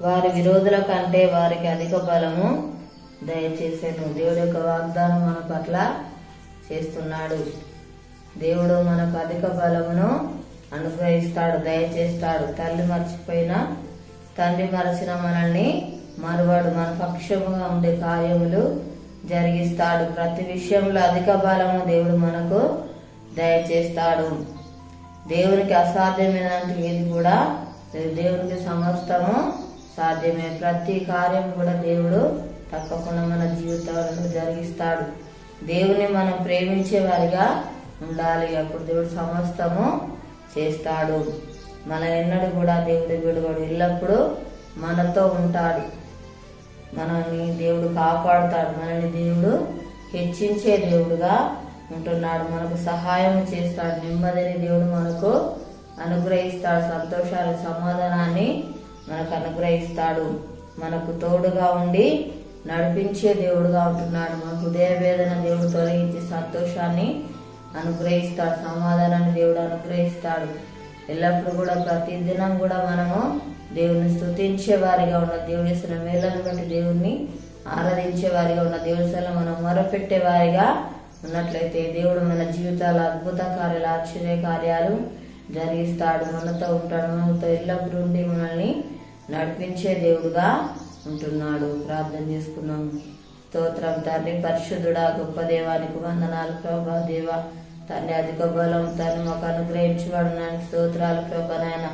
వారి విరోధుల కంటే వారికి అధిక బలము దయచేసాను దేవుడు యొక్క వాగ్దానం మన పట్ల చేస్తున్నాడు. దేవుడు మనకు అధిక బలమును అనుగ్రహిస్తాడు దయచేస్తాడు. తల్లి మర్చిపోయిన తండ్రి మరచిన మనల్ని మరువాడు మన పక్షముగా ఉండే కార్యములు జరిగిస్తాడు. ప్రతి విషయంలో అధిక బలము దేవుడు మనకు దయచేస్తాడు. దేవునికి అసాధ్యమైనది ఏది కూడా దేవునికి సమస్తము సాధ్యమే. ప్రతి కార్యం కూడా దేవుడు తప్పకుండా మన జీవితాలను జరిగిస్తాడు. దేవుని మనం ప్రేమించే వారిగా ఉండాలి. అప్పుడు దేవుడు సమస్తము చేస్తాడు. మన ఎన్నడూ కూడా దేవుడు విడువడు. ఎల్లప్పుడూ మనతో ఉంటాడు. మనల్ని దేవుడు కాపాడుతాడు. మనల్ని దేవుడు హెచ్చించే దేవుడుగా ఉంటున్నాడు. మనకు సహాయం చేస్తాడు. నెమ్మదిని దేవుడు మనకు అనుగ్రహిస్తాడు. సంతోషాలు సమాధానాన్ని మనకు అనుగ్రహిస్తాడు. మనకు తోడుగా ఉండి నడిపించే దేవుడుగా ఉంటున్నాడు. మన హృదయ వేదన దేవుడు తొలగించి సంతోషాన్ని అనుగ్రహిస్తాడు. సమాధానాన్ని దేవుడు అనుగ్రహిస్తాడు. ఎల్లప్పుడూ కూడా ప్రతి దినం కూడా మనము దేవుని స్తుతించే వారిగా ఉన్న దేవుడి ఇస్తున్న మేలను బట్టి దేవుణ్ణి ఆరాధించే వారిగా ఉన్న దేవుని సెలవు మనం మొరపెట్టే వారిగా ఉన్నట్లయితే దేవుడు మన జీవితాల అద్భుత కార్యాలు ఆశ్చర్య కార్యాలు జరిగిస్తాడు మనతో ఉంటాడు. మనతో ఎల్లప్పుడూ ఉండి మనల్ని నడిపించే దేవుడుగా ఉంటున్నాడు. ప్రార్థన చేసుకున్నాం స్తోత్రం తండ్రి పరిశుద్ధుడా గొప్ప దేవానికి వందనాలు ప్రభా దేవ. తండ్రి అధిక బలం తను మాకు అనుగ్రహించేవాడు స్తోత్రాలు ప్రభా నాయన.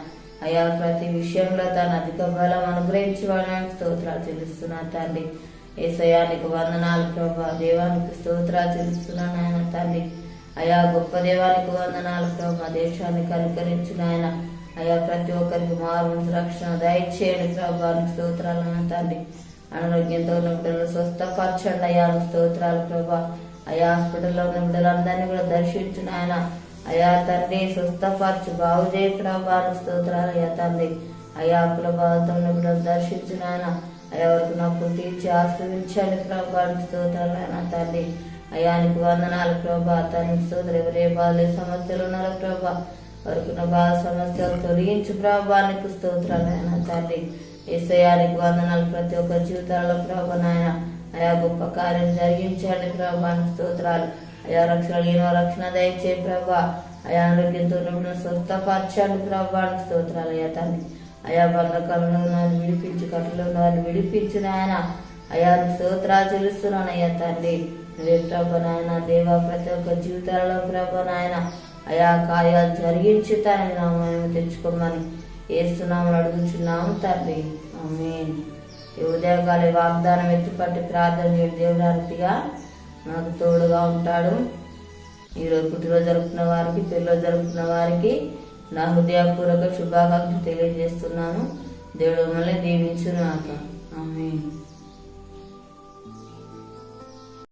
అయా ప్రతి విషయంలో తను అధిక బలం అనుగ్రహించేవాడు స్తోత్రాలు తెలుస్తున్నాను తండ్రి. ఏసయానికి వందనాలు ప్రభా దేవానికి స్తోత్రాలు తెలుస్తున్నాను నాయన తండ్రి. అయా గొప్ప దేవానికి వందనాలు మా దేశాన్ని కనుకరించు నాయన అయా ప్రతి ఒక్కరికి మారు రక్షణ దయచేయండి ప్రభానికి స్తోత్రాలు నాయన తండ్రి. అనారోగ్యంతో ఉన్న బిడ్డలు స్వస్థపరచండి అయ్యా స్తోత్రాలు ప్రభా. అయా హాస్పిటల్లో ఉన్న బిడ్డలందరినీ కూడా దర్శించిన ఆయన. అయా తండ్రి స్వస్థపరచు బాగు చేయ ప్రభాను స్తోత్రాలు అయ్యా తండ్రి. అయా ప్రభావంతో ఉన్న బిడ్డలు దర్శించిన ఆయన. అయా వరకు నాకు తీర్చి ఆశ్రయించండి ప్రభానికి స్తోత్రాలు అయినా తండ్రి. అయానికి వందనాలు ప్రభా. తనకి స్తోత్రం ఎవరే బాధలు సమస్యలు ఉన్నారు ప్రభా. వరకున్న బాధ సమస్యలు తొలగించు ప్రభానికి స్తోత్రాలు ఆయన తండ్రి. ఏసయానికి వందనాలు ప్రతి ఒక్క జీవితాల్లో ప్రభా నాయన. అయా గొప్ప కార్యం జరిగించండి ప్రభానికి స్తోత్రాలు. అయా రక్షణ లేని రక్షణ దయచే ప్రభా. అయా ఆరోగ్యంతో ఉన్న స్వస్థపరచండి ప్రభానికి స్తోత్రాలు అయ్యా తల్లి అయా బంధకాలంలో ఉన్నవారిని విడిపించి కట్టులో ఉన్నవారిని విడిపించిన ఆయన అయా స్తోత్రాలు చెల్లిస్తున్నానయ్యా తండ్రి. నువ్వే ప్రభా నాయన దేవా ప్రతి ఒక్క జీవితాలలో ప్రభా నాయన అయా కార్యాలు జరిగించుతానని నామం తెచ్చుకోమని ఏస్తున్నామని అడుగుచున్నాము తండ్రి. ఆమేన్. ఉదయకాల వాగ్దానం ఎత్తుపట్టి ప్రార్థన చేయడం దేవుడారతిగా నాకు తోడుగా ఉంటాడు. ఈరోజు పుట్టినరోజు జరుపుకున్న వారికి పెళ్ళిలో జరుపుకున్న వారికి నా హృదయపూర్వక శుభాకాంక్షలు తెలియజేస్తున్నాను. దేవుడు మళ్ళీ నాకు. ఆమె